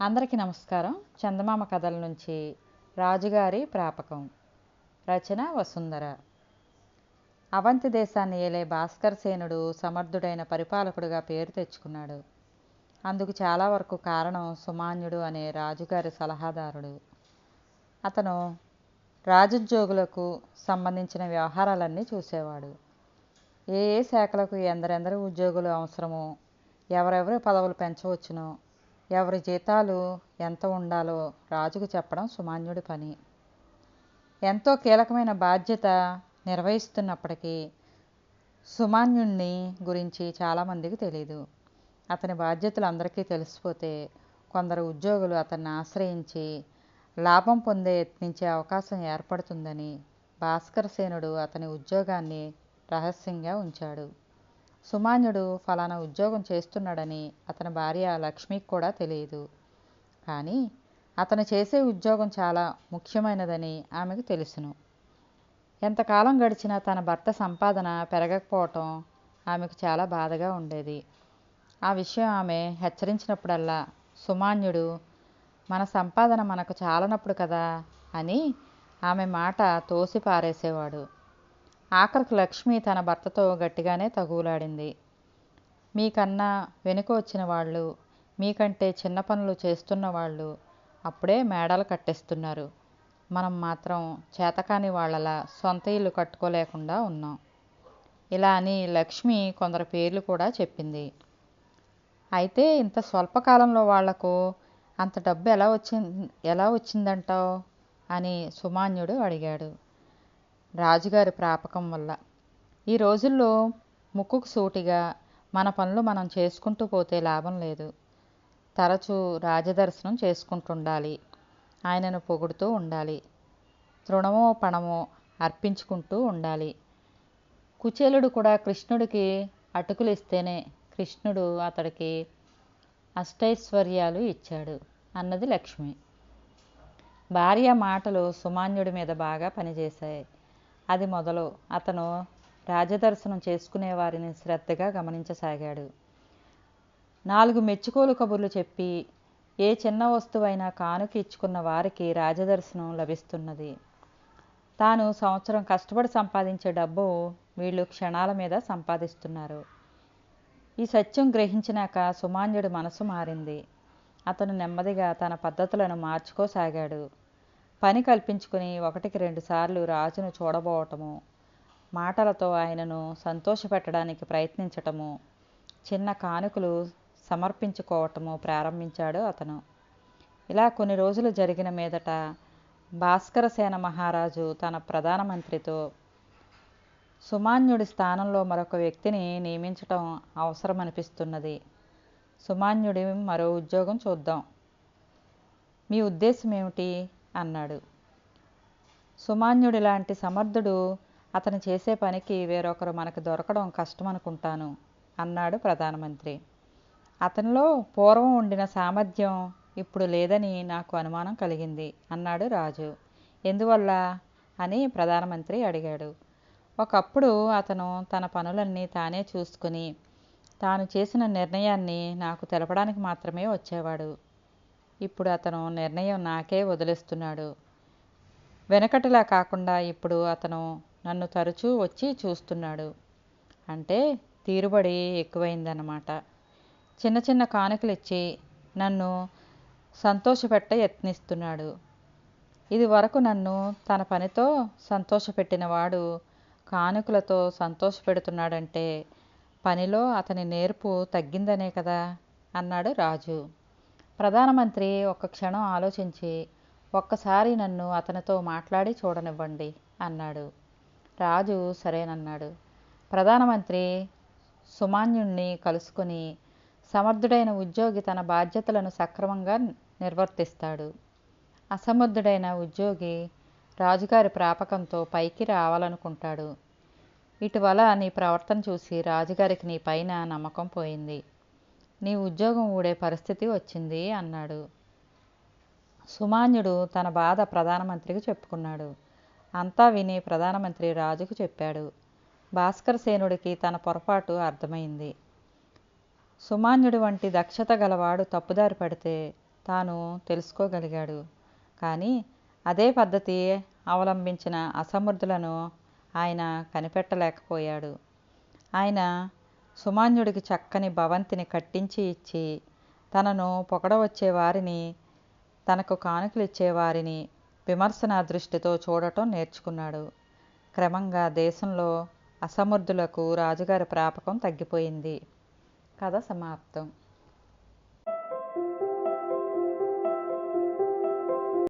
అందరికీ నమస్కారం. చందమామ కథల నుంచి రాజుగారి ప్రాపకం. రచన వసుంధర. అవంతి దేశాన్ని ఏలే భాస్కర్ సేనుడు సమర్థుడైన పరిపాలకుడుగా పేరు తెచ్చుకున్నాడు. అందుకు చాలా వరకు కారణం సుమాన్యుడు అనే రాజుగారి సలహాదారుడు. అతను రాజుద్యోగులకు సంబంధించిన వ్యవహారాలన్నీ చూసేవాడు. ఏ ఏ శాఖలకు ఎందరెందరు ఉద్యోగులు అవసరమో ఎవరెవరు పదవులు పెంచవచ్చునో ఎవరి జీతాలు ఎంత ఉండాలో రాజుకు చెప్పడం సుమాన్యుడి పని. ఎంతో కీలకమైన బాధ్యత నిర్వహిస్తున్నప్పటికీ సుమాన్యుడిని గురించి చాలామందికి తెలియదు అతని బాధ్యతలు అందరికీ తెలిసిపోతే కొందరు ఉద్యోగులు అతన్ని ఆశ్రయించి లాభం పొందే యత్నించే అవకాశం ఏర్పడుతుందని భాస్కరసేనుడు అతని ఉద్యోగాన్ని రహస్యంగా ఉంచాడు. సుమాన్యుడు ఫలానా ఉద్యోగం చేస్తున్నాడని అతని భార్య లక్ష్మికి కూడా తెలియదు. కానీ అతను చేసే ఉద్యోగం చాలా ముఖ్యమైనదని ఆమెకు తెలుసును. ఎంతకాలం గడిచినా తన భర్త సంపాదన పెరగకపోవటం ఆమెకు చాలా బాధగా ఉండేది. ఆ విషయం ఆమె హెచ్చరించినప్పుడల్లా సుమాన్యుడు మన సంపాదన మనకు చాలనప్పుడు కదా అని ఆమె మాట తోసి పారేసేవాడు ఆఖరికి లక్ష్మి తన భర్తతో గట్టిగానే తగులాడింది మీకన్నా వెనుక వచ్చిన వాళ్ళు మీకంటే చిన్న పనులు చేస్తున్న వాళ్ళు అప్పుడే మేడలు కట్టేస్తున్నారు. మనం మాత్రం చేతకాని వాళ్ళలా సొంత ఇల్లు కట్టుకోలేకుండా ఉన్నాం. ఇలా అని లక్ష్మి కొందరు పేర్లు కూడా చెప్పింది. అయితే ఇంత స్వల్పకాలంలో వాళ్ళకు అంత డబ్బు ఎలా వచ్చింది ఎలా వచ్చిందంటావు? అని సుమాన్యుడు అడిగాడు. రాజుగారి ప్రాపకం వల్ల. ఈ రోజుల్లో ముక్కుకు సూటిగా మన పనులు మనం చేసుకుంటూ పోతే లాభం లేదు. తరచూ రాజదర్శనం చేసుకుంటుండాలి. ఆయనను పొగుడుతూ ఉండాలి. తృణమో పణమో అర్పించుకుంటూ ఉండాలి. కుచేలుడు కూడా కృష్ణుడికి అటుకులు ఇస్తేనే కృష్ణుడు అతడికి అష్టైశ్వర్యాలు ఇచ్చాడు అన్నది లక్ష్మి. భార్య మాటలు సుమాన్యుడి మీద బాగా పనిచేశాయి. అది మొదలు. అతను రాజదర్శనం చేసుకునే వారిని శ్రద్ధగా గమనించసాగాడు. నాలుగు మెచ్చుకోలు కబుర్లు చెప్పి ఏ చిన్న వస్తువైనా కానుక ఇచ్చుకున్న వారికి రాజదర్శనం లభిస్తున్నది. తాను సంవత్సరం కష్టపడి సంపాదించే డబ్బు వీళ్ళు క్షణాల మీద సంపాదిస్తున్నారు. ఈ సత్యం గ్రహించినాక సుమాన్యుడి మనసు మారింది. అతను నెమ్మదిగా తన పద్ధతులను మార్చుకోసాగాడు. పని కల్పించుకుని ఒకటికి రెండుసార్లు రాజును చూడబోవటము మాటలతో ఆయనను సంతోషపెట్టడానికి ప్రయత్నించటము చిన్న కానుకలు సమర్పించుకోవటము ప్రారంభించాడు అతను. ఇలా కొన్ని రోజులు జరిగిన మీదట భాస్కరసేన మహారాజు తన ప్రధానమంత్రితో సుమాన్యుడి స్థానంలో మరొక వ్యక్తిని నియమించటం అవసరమనిపిస్తున్నది. సుమాన్యుడి మరో ఉద్యోగం చూద్దాం. మీ ఉద్దేశం ఏమిటి? అన్నాడు. సుమాన్యుడి లాంటి సమర్థుడు అతను చేసే పనికి వేరొకరు మనకు దొరకడం కష్టం అనుకుంటాను అన్నాడు ప్రధానమంత్రి. అతనిలో పూర్వం ఉండిన సామర్థ్యం ఇప్పుడు లేదని నాకు అనుమానం కలిగింది అన్నాడు రాజు. ఎందువల్ల? అని ప్రధానమంత్రి అడిగాడు. ఒకప్పుడు అతను తన పనులన్నీ తానే చూసుకుని తాను చేసిన నిర్ణయాన్ని నాకు తెలపడానికి మాత్రమే వచ్చేవాడు. ఇప్పుడు అతను నిర్ణయం నాకే వదిలేస్తున్నాడు. వెనకటిలా కాకుండా ఇప్పుడు అతను నన్ను తరచూ వచ్చి చూస్తున్నాడు. అంటే తీరుబడి ఎక్కువైందన్నమాట. చిన్న చిన్న కానుకలు ఇచ్చి నన్ను సంతోషపెట్ట యత్నిస్తున్నాడు. ఇది వరకు నన్ను తన పనితో సంతోషపెట్టినవాడు కానుకలతో సంతోషపెడుతున్నాడంటే పనిలో అతని నేర్పు తగ్గిందనే కదా అన్నాడు రాజు. ప్రధానమంత్రి ఒక్క క్షణం ఆలోచించి ఒక్కసారి నన్ను అతనితో మాట్లాడి చూడనివ్వండి అన్నాడు. రాజు సరేనన్నాడు. ప్రధానమంత్రి సుమాన్యుణ్ణి కలుసుకొని సమర్థుడైన ఉద్యోగి తన బాధ్యతలను సక్రమంగా నిర్వర్తిస్తాడు. అసమర్థుడైన ఉద్యోగి రాజుగారి ప్రాపకంతో పైకి రావాలనుకుంటాడు. ఇటీవల నీ ప్రవర్తన చూసి రాజుగారికి నీ పైన నమ్మకం పోయింది. నీ ఉద్యోగం ఊడే పరిస్థితి వచ్చింది అన్నాడు. సుమాన్యుడు తన బాధ ప్రధానమంత్రికి చెప్పుకున్నాడు. అంతా విని ప్రధానమంత్రి రాజుకు చెప్పాడు. భాస్కర సేనుడికి తన పొరపాటు అర్థమైంది. సుమాన్యుడు వంటి దక్షత గలవాడు తప్పుదారి పడితే తాను తెలుసుకోగలిగాడు. కానీ అదే పద్ధతి అవలంబించిన అసమర్థులను ఆయన కనిపెట్టలేకపోయాడు. ఆయన సుమాన్యుడికి చక్కని భవంతిని కట్టించి ఇచ్చి తనను పొగడవచ్చే వారిని తనకు కానుకలు ఇచ్చేవారిని విమర్శనా దృష్టితో చూడటం నేర్చుకున్నాడు. క్రమంగా దేశంలో అసమర్థులకు రాజుగారి ప్రాపకం తగ్గిపోయింది. కథ సమాప్తం.